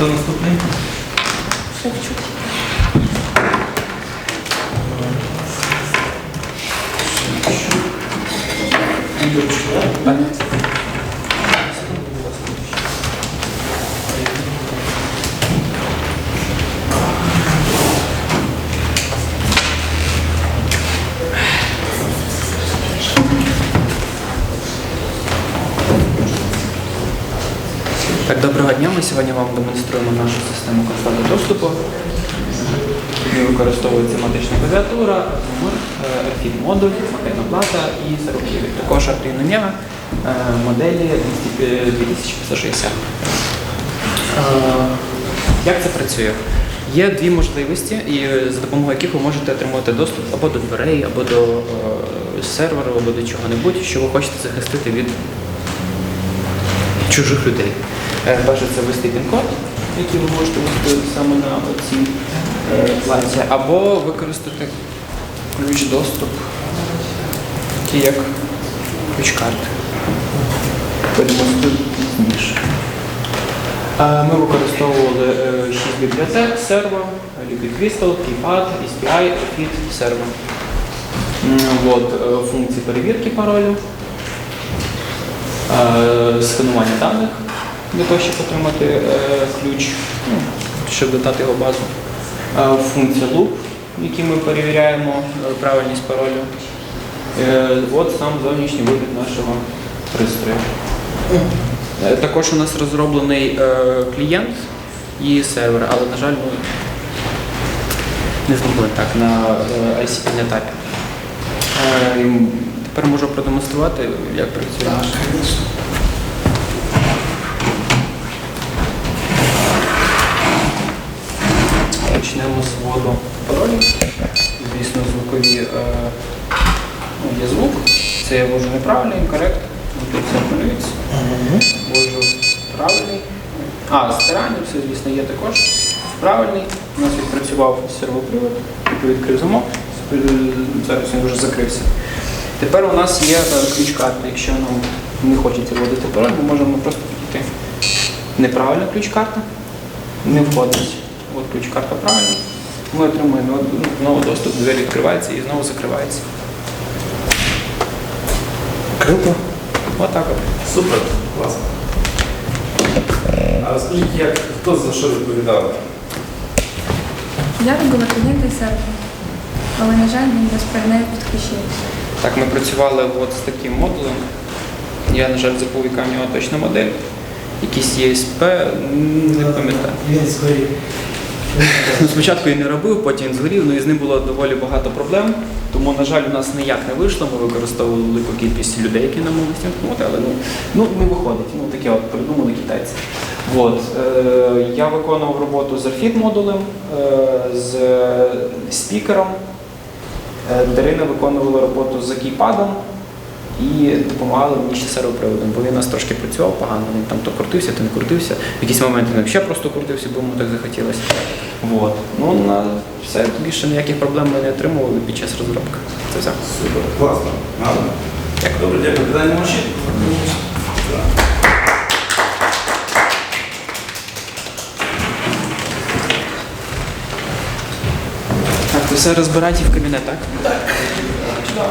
Хто наступний? Шевчук. Так, доброго дня. Ми сьогодні вам демонструємо нашу систему контролю доступу. В ній використовується матична клавіатура, номер, архів модуль, макетна плата і сервопіві. Також Neo е, моделі 2560. Е, Як це працює? Є дві можливості, за допомогою яких ви можете отримувати доступ або до дверей, або до е, серверу, або до чого-небудь, що ви хочете захистити від чужих людей. Е, це ввести пін-код, який ви можете ввести саме на цій планці, або використати ключ доступ, такий як ключ-карти. Продемонструю пізніше. Е, Ми використовували е, 6 бібліотек, серво, Liquid Crystal, KeyPad, SPI, FIT, серво. Е, функції перевірки паролю, е, сканування даних для того, щоб отримати е, ключ, ну, щоб додати його базу. Функція loop, в якій ми перевіряємо е, правильність паролю. Е, От сам зовнішній вигляд нашого пристрою. Також у нас розроблений клієнт і сервер, але, на жаль, ми не зробили так на е, Тепер можу продемонструвати, як працює наш. Почнемо з вводу паролю. Звісно, звукові е, ну, є звук. Це я ввожу неправильний, інкорект. Тут все малюється. Ввожу правильний. А, стирання, все, звісно, є також. Правильний. У нас відпрацював сервопривод, відкрив замок. Зараз він вже закрився. Тепер у нас є е, ключ-карта. Якщо нам не хочеться вводити пароль, ми можемо просто підійти. Неправильна ключ-карта. Не входить. От ключ-карта правильна. Ми отримуємо ну, знову доступ, двері відкривається і знову закривається. Круто. Отак от. Супер, класно. А розкажіть, як хто за що відповідав? Я робила клієнта і сервер. Але, на жаль, він безперервно підключив. Так, ми працювали от з таким модулем. Я, на жаль, забув, яка в нього точна модель. Якийсь ЄСП, не пам'ятаю. Він згорів. Ну, Спочатку я не робив, потім він згорів, ну і з ним було доволі багато проблем. Тому, на жаль, у нас ніяк не вийшло. Ми використовували велику кількість людей, які нам могли стімкнути, але ну, ну, не виходить. Ну таке от придумали китайці. От, е, я виконував роботу з RFID модулем, е, з спікером. Е, Дарина виконувала роботу з кейпадом і допомагала мені ще сервоприводом, бо він у нас трошки працював погано. Він там то крутився, то не крутився. В якийсь момент він взагалі просто крутився, бо йому так захотілося. Вот. Ну, на все більше ніяких проблем ми не отримували під час розробки. Це все. Супер, класно. Добре, дякую. Питання може? Ви все розбираєте в кабінет, так? Так.